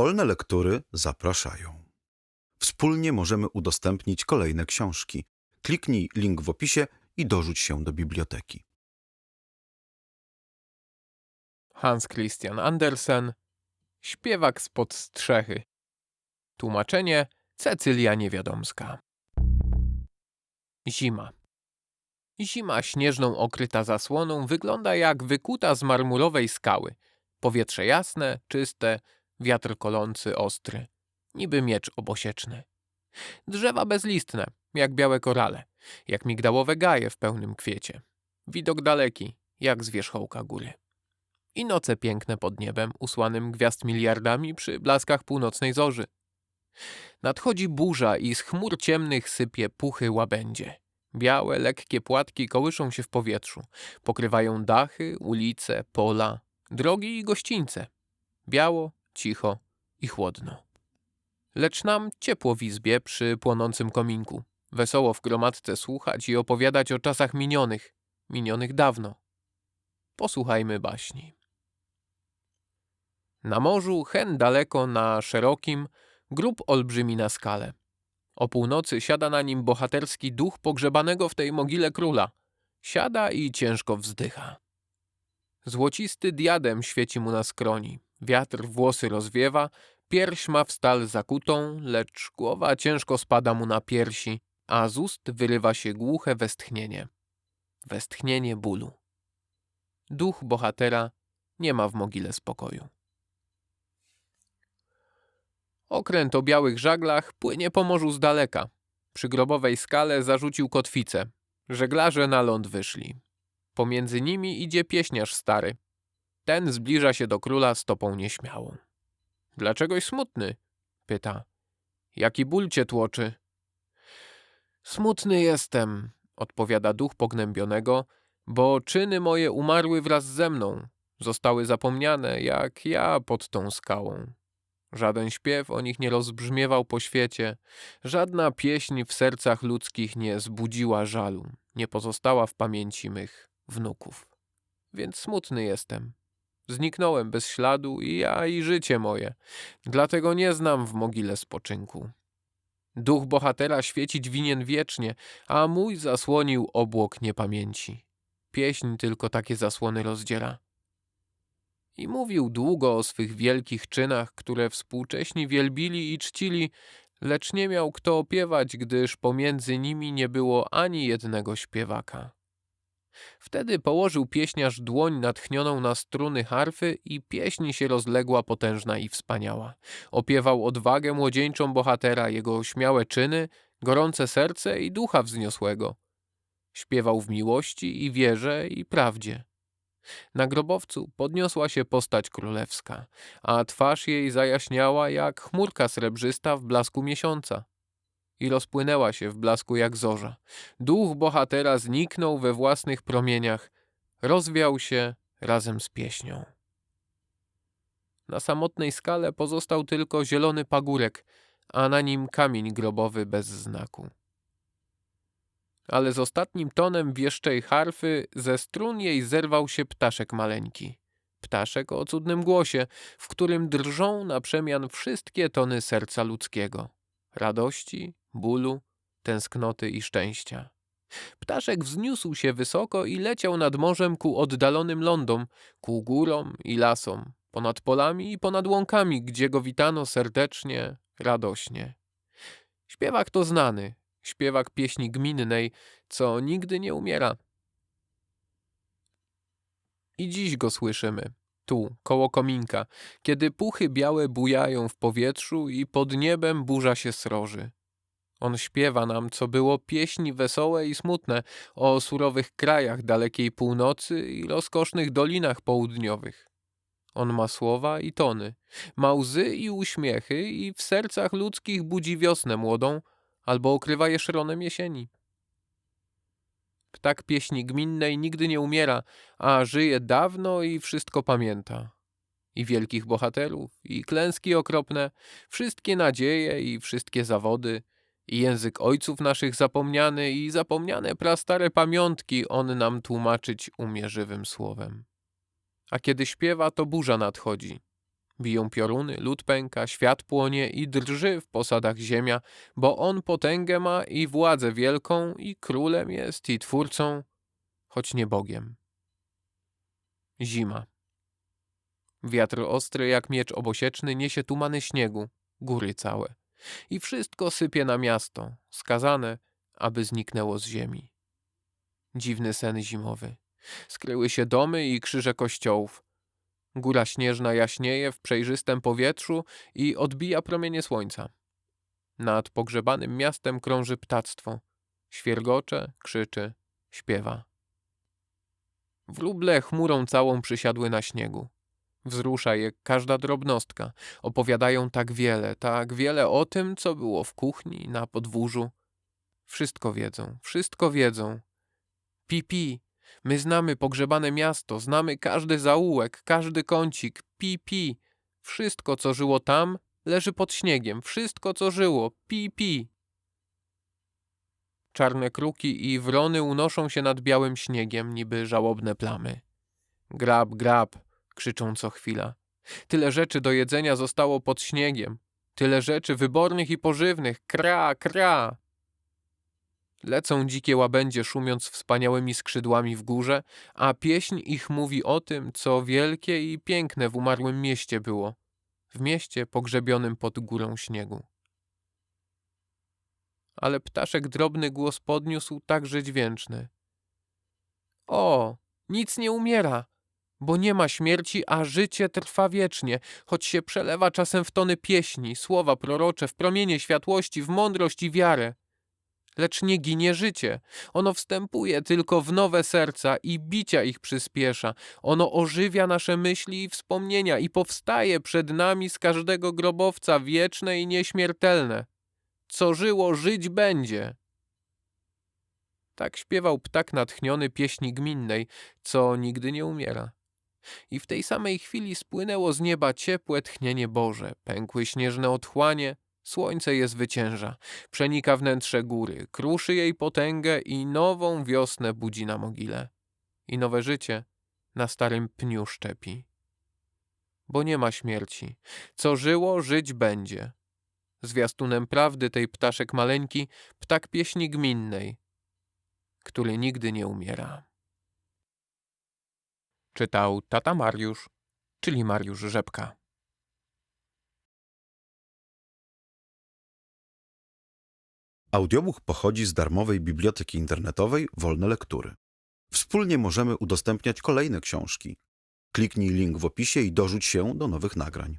Wolne lektury zapraszają. Wspólnie możemy udostępnić kolejne książki. Kliknij link w opisie i dorzuć się do biblioteki. Hans Christian Andersen Śpiewak spod strzechy Tłumaczenie Cecylia Niewiadomska Zima Zima śnieżną okryta zasłoną wygląda jak wykuta z marmurowej skały. Powietrze jasne, czyste, wiatr kolący, ostry. Niby miecz obosieczny. Drzewa bezlistne, jak białe korale, jak migdałowe gaje w pełnym kwiecie. Widok daleki, jak z wierzchołka góry. I noce piękne pod niebem, usłanym gwiazd miliardami przy blaskach północnej zorzy. Nadchodzi burza i z chmur ciemnych sypie puchy łabędzie. Białe, lekkie płatki kołyszą się w powietrzu. Pokrywają dachy, ulice, pola, drogi i gościńce. Biało, cicho i chłodno. Lecz nam ciepło w izbie przy płonącym kominku. Wesoło w gromadce słuchać i opowiadać o czasach minionych, minionych dawno. Posłuchajmy baśni. Na morzu, hen daleko na szerokim, grób olbrzymi na skale. O północy siada na nim bohaterski duch pogrzebanego w tej mogile króla. Siada i ciężko wzdycha. Złocisty diadem świeci mu na skroni. Wiatr włosy rozwiewa, pierś ma w stal zakutą, lecz głowa ciężko spada mu na piersi, a z ust wyrywa się głuche westchnienie. Westchnienie bólu. Duch bohatera nie ma w mogile spokoju. Okręt o białych żaglach płynie po morzu z daleka. Przy grobowej skale zarzucił kotwicę. Żeglarze na ląd wyszli. Pomiędzy nimi idzie pieśniarz stary. Ten zbliża się do króla stopą nieśmiałą. Dlaczegoś smutny? pyta. Jaki ból cię tłoczy? Smutny jestem, odpowiada duch pognębionego, bo czyny moje umarły wraz ze mną. Zostały zapomniane, jak ja pod tą skałą. Żaden śpiew o nich nie rozbrzmiewał po świecie, żadna pieśń w sercach ludzkich nie zbudziła żalu, nie pozostała w pamięci mych wnuków. Więc smutny jestem. Zniknąłem bez śladu i ja i życie moje, dlatego nie znam w mogile spoczynku. Duch bohatera świecić winien wiecznie, a mój zasłonił obłok niepamięci. Pieśń tylko takie zasłony rozdziera. I mówił długo o swych wielkich czynach, które współcześni wielbili i czcili, lecz nie miał kto opiewać, gdyż pomiędzy nimi nie było ani jednego śpiewaka. Wtedy położył pieśniarz dłoń natchnioną na struny harfy i pieśń się rozległa potężna i wspaniała. Opiewał odwagę młodzieńczą bohatera, jego śmiałe czyny, gorące serce i ducha wzniosłego. Śpiewał w miłości i wierze i prawdzie. Na grobowcu podniosła się postać królewska, a twarz jej zajaśniała jak chmurka srebrzysta w blasku miesiąca. I rozpłynęła się w blasku jak zorza. Duch bohatera zniknął we własnych promieniach, rozwiał się razem z pieśnią. Na samotnej skale pozostał tylko zielony pagórek, a na nim kamień grobowy bez znaku ale z ostatnim tonem wieszczej harfy ze strun jej zerwał się ptaszek maleńki. Ptaszek o cudnym głosie, w którym drżą na przemian wszystkie tony serca ludzkiego. Radości, bólu, tęsknoty i szczęścia. Ptaszek wzniósł się wysoko i leciał nad morzem ku oddalonym lądom, ku górom i lasom, ponad polami i ponad łąkami, gdzie go witano serdecznie, radośnie. Śpiewak to znany, śpiewak pieśni gminnej, co nigdy nie umiera. I dziś go słyszymy, tu, koło kominka, kiedy puchy białe bujają w powietrzu i pod niebem burza się sroży. On śpiewa nam, co było pieśni wesołe i smutne, o surowych krajach dalekiej północy i rozkosznych dolinach południowych. On ma słowa i tony, ma łzy i uśmiechy i w sercach ludzkich budzi wiosnę młodą, albo okrywa je szronem jesieni. Ptak pieśni gminnej nigdy nie umiera, a żyje dawno i wszystko pamięta. I wielkich bohaterów, i klęski okropne, wszystkie nadzieje i wszystkie zawody, i język ojców naszych zapomniany i zapomniane prastare pamiątki on nam tłumaczyć umie żywym słowem. A kiedy śpiewa, to burza nadchodzi. Biją pioruny, lód pęka, świat płonie i drży w posadach ziemia, bo on potęgę ma i władzę wielką, i królem jest, i twórcą, choć nie Bogiem. Zima. Wiatr ostry jak miecz obosieczny niesie tumany śniegu, góry całe. I wszystko sypie na miasto, skazane, aby zniknęło z ziemi. Dziwny sen zimowy. Skryły się domy i krzyże kościołów. Góra śnieżna jaśnieje w przejrzystym powietrzu i odbija promienie słońca. Nad pogrzebanym miastem krąży ptactwo. Świergocze, krzyczy, śpiewa. Wróble chmurą całą przysiadły na śniegu. Wzrusza je każda drobnostka. Opowiadają tak wiele, tak wiele o tym, co było w kuchni, na podwórzu. Wszystko wiedzą, wszystko wiedzą. Pi, pi. My znamy pogrzebane miasto, znamy każdy zaułek, każdy kącik. Pi, pi. Wszystko, co żyło tam, leży pod śniegiem. Wszystko, co żyło. Pi, pi. Czarne kruki i wrony unoszą się nad białym śniegiem, niby żałobne plamy. Grab, grab, krzyczą co chwila. Tyle rzeczy do jedzenia zostało pod śniegiem. Tyle rzeczy wybornych i pożywnych. Kra, kra. Lecą dzikie łabędzie, szumiąc wspaniałymi skrzydłami w górze, a pieśń ich mówi o tym, co wielkie i piękne w umarłym mieście było. W mieście pogrzebionym pod górą śniegu. Ale ptaszek drobny głos podniósł także dźwięczny. O, nic nie umiera, bo nie ma śmierci, a życie trwa wiecznie, choć się przelewa czasem w tony pieśni, słowa prorocze, w promienie światłości, w mądrość i wiarę. Lecz nie ginie życie. Ono wstępuje tylko w nowe serca i bicia ich przyspiesza. Ono ożywia nasze myśli i wspomnienia i powstaje przed nami z każdego grobowca wieczne i nieśmiertelne. Co żyło, żyć będzie. Tak śpiewał ptak natchniony pieśni gminnej, co nigdy nie umiera. I w tej samej chwili spłynęło z nieba ciepłe tchnienie Boże, pękły śnieżne otchłanie, słońce je zwycięża, przenika wnętrze góry, kruszy jej potęgę i nową wiosnę budzi na mogile. I nowe życie na starym pniu szczepi. Bo nie ma śmierci. Co żyło, żyć będzie. Zwiastunem prawdy tej ptaszek maleńki, ptak pieśni gminnej, który nigdy nie umiera. Czytał tata Mariusz, czyli Mariusz Rzepka. Audiobook pochodzi z darmowej biblioteki internetowej Wolne Lektury. Wspólnie możemy udostępniać kolejne książki. Kliknij link w opisie i dorzuć się do nowych nagrań.